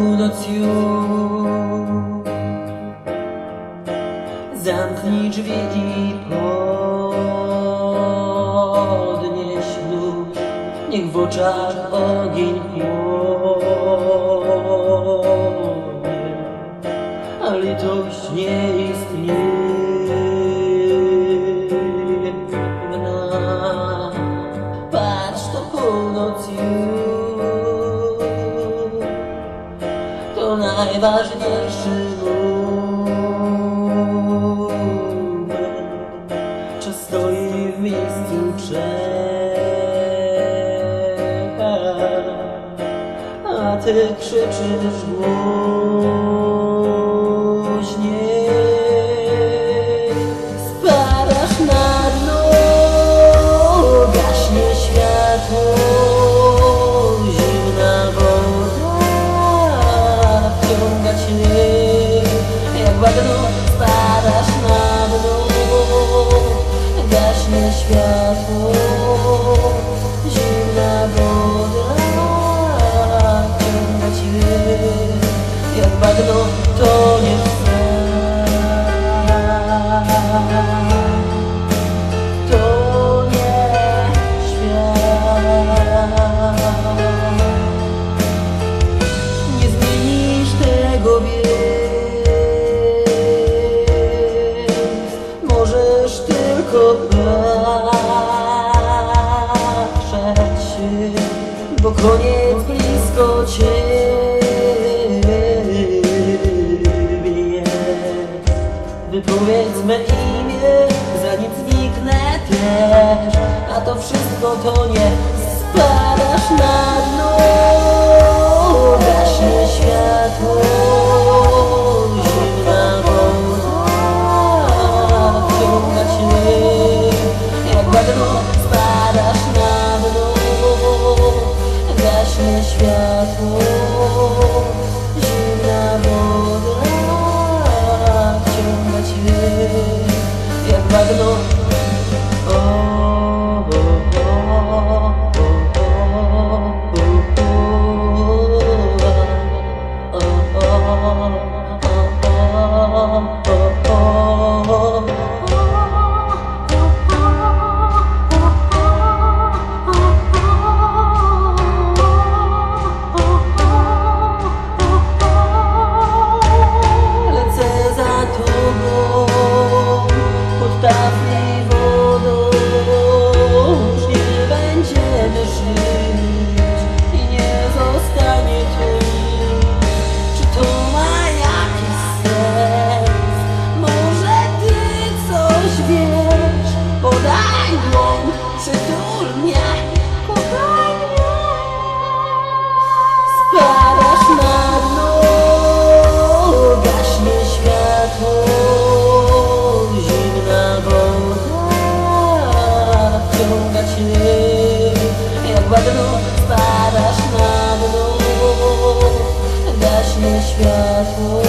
nocją Zamknij drzwi i podnieś nóż Niech w oczach ogień płonie A litość nie istnieje. W nas Patrz to północ już. Najważniejszy moment. Czas stoi w miejscu, czeka, a ty krzyczysz głośniej. Wciąga cię jak bagno. Spadasz na dno, się, bo koniec blisko ciebie. Wypowiedz me imię, zanim zniknę też. A to wszystko to nie spadasz na dno. Gaśnie światło, by the Lord. Oh. Jak bagno. Spadasz na dno, gaśnie światło,